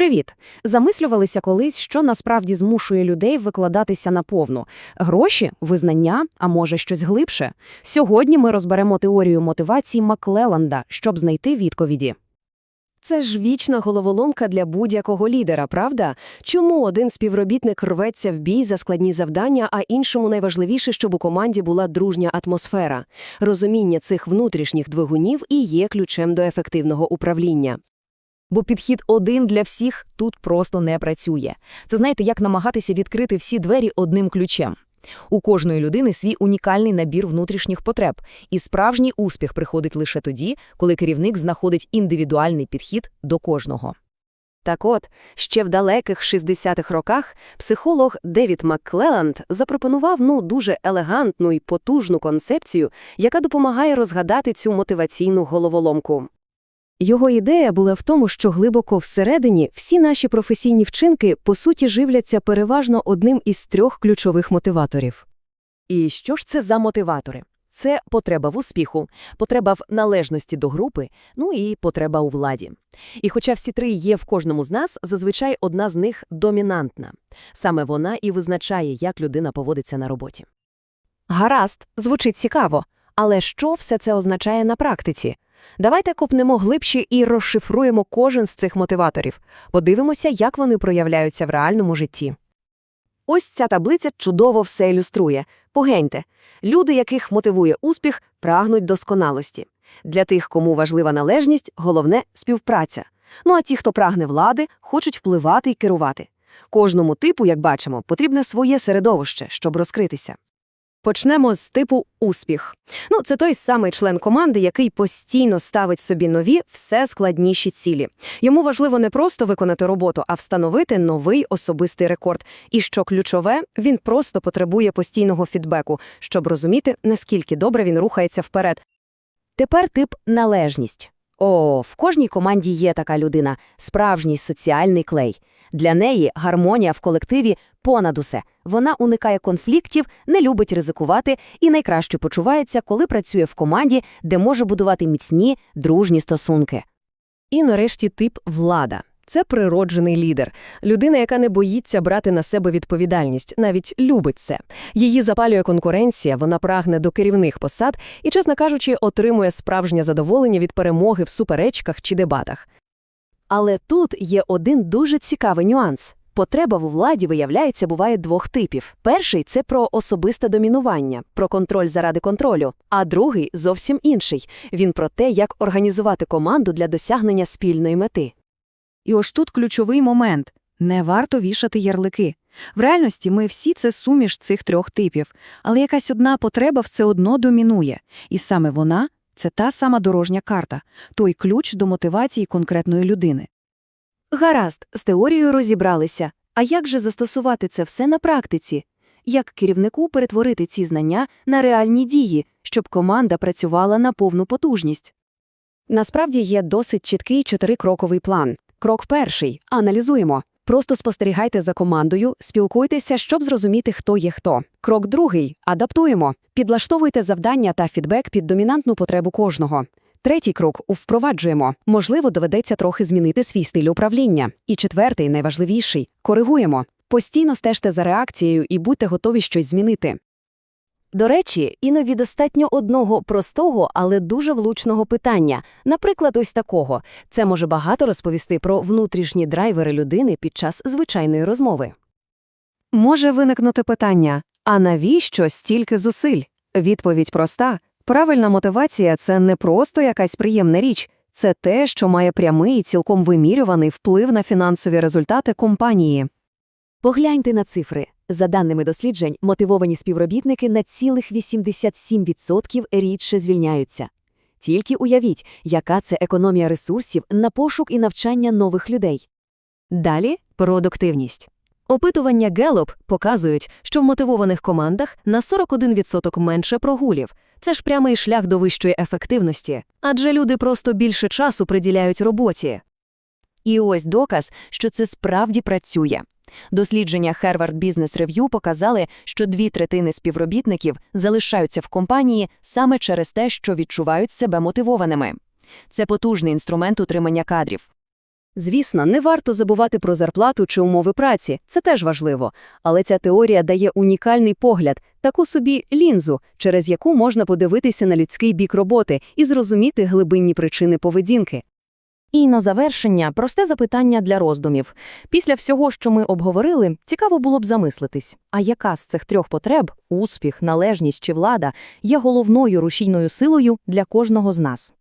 Привіт! Замислювалися колись, що насправді змушує людей викладатися наповну. Гроші, визнання, а може щось глибше? Сьогодні ми розберемо теорію мотивації Маклеланда, щоб знайти відповіді. Це ж вічна головоломка для будь-якого лідера, правда? Чому один співробітник рветься в бій за складні завдання, а іншому найважливіше, щоб у команді була дружня атмосфера? Розуміння цих внутрішніх двигунів і є ключем до ефективного управління. Бо підхід один для всіх тут просто не працює. Це знаєте, як намагатися відкрити всі двері одним ключем. У кожної людини свій унікальний набір внутрішніх потреб, і справжній успіх приходить лише тоді, коли керівник знаходить індивідуальний підхід до кожного. Так от, ще в далеких 60-х роках психолог Девід Макклеланд запропонував ну дуже елегантну і потужну концепцію, яка допомагає розгадати цю мотиваційну головоломку. Його ідея була в тому, що глибоко всередині всі наші професійні вчинки по суті живляться переважно одним із трьох ключових мотиваторів. І що ж це за мотиватори? Це потреба в успіху, потреба в належності до групи, ну і потреба у владі. І хоча всі три є в кожному з нас, зазвичай одна з них домінантна. Саме вона і визначає, як людина поводиться на роботі. Гаразд, звучить цікаво. Але що все це означає на практиці? Давайте копнемо глибше і розшифруємо кожен з цих мотиваторів. Подивимося, як вони проявляються в реальному житті. Ось ця таблиця чудово все ілюструє. Погляньте. Люди, яких мотивує успіх, прагнуть досконалості. Для тих, кому важлива належність, головне – співпраця. Ну а ті, хто прагне влади, хочуть впливати і керувати. Кожному типу, як бачимо, потрібне своє середовище, щоб розкритися. Почнемо з типу успіх. Ну, це той самий член команди, який постійно ставить собі нові, все складніші цілі. Йому важливо не просто виконати роботу, а встановити новий особистий рекорд. І що ключове, він просто потребує постійного фідбеку, щоб розуміти, наскільки добре він рухається вперед. Тепер тип належність. О, в кожній команді є така людина, справжній соціальний клей. Для неї гармонія в колективі понад усе. Вона уникає конфліктів, не любить ризикувати і найкраще почувається, коли працює в команді, де може будувати міцні, дружні стосунки. І нарешті тип влада. Це природжений лідер, людина, яка не боїться брати на себе відповідальність, навіть любить це. Її запалює конкуренція, вона прагне до керівних посад і, чесно кажучи, отримує справжнє задоволення від перемоги в суперечках чи дебатах. Але тут є один дуже цікавий нюанс. Потреба в владі, виявляється, буває двох типів. Перший це про особисте домінування, про контроль заради контролю, а другий зовсім інший. Він про те, як організувати команду для досягнення спільної мети. І ось тут ключовий момент не варто вішати ярлики. В реальності ми всі це суміш цих трьох типів, але якась одна потреба все одно домінує, і саме вона це та сама дорожня карта, той ключ до мотивації конкретної людини. Гаразд, з теорією розібралися. А як же застосувати це все на практиці? Як керівнику перетворити ці знання на реальні дії, щоб команда працювала на повну потужність? Насправді є досить чіткий чотирикроковий план. Крок перший аналізуємо. Просто спостерігайте за командою, спілкуйтеся, щоб зрозуміти, хто є хто. Крок другий адаптуємо. Підлаштовуйте завдання та фідбек під домінантну потребу кожного. Третій крок впроваджуємо. Можливо, доведеться трохи змінити свій стиль управління. І четвертий, найважливіший коригуємо. Постійно стежте за реакцією і будьте готові щось змінити. До речі, іноді достатньо одного простого, але дуже влучного питання. Наприклад, ось такого. Це може багато розповісти про внутрішні драйвери людини під час звичайної розмови. Може виникнути питання: а навіщо стільки зусиль? Відповідь проста. Правильна мотивація це не просто якась приємна річ, це те, що має прямий і цілком вимірюваний вплив на фінансові результати компанії. Погляньте на цифри. За даними досліджень, мотивовані співробітники на цілих 87% рідше звільняються. Тільки уявіть, яка це економія ресурсів на пошук і навчання нових людей. Далі продуктивність. Опитування Gallup показують, що в мотивованих командах на 41% менше прогулів. Це ж прямий шлях до вищої ефективності, адже люди просто більше часу приділяють роботі. І ось доказ, що це справді працює. Дослідження Harvard Business Review показали, що дві третини співробітників залишаються в компанії саме через те, що відчувають себе мотивованими. Це потужний інструмент утримання кадрів. Звісно, не варто забувати про зарплату чи умови праці, це теж важливо. Але ця теорія дає унікальний погляд, таку собі лінзу, через яку можна подивитися на людський бік роботи і зрозуміти глибинні причини поведінки. І на завершення просте запитання для роздумів. Після всього, що ми обговорили, цікаво було б замислитись, а яка з цих трьох потреб – успіх, належність чи влада – є головною рушійною силою для кожного з нас?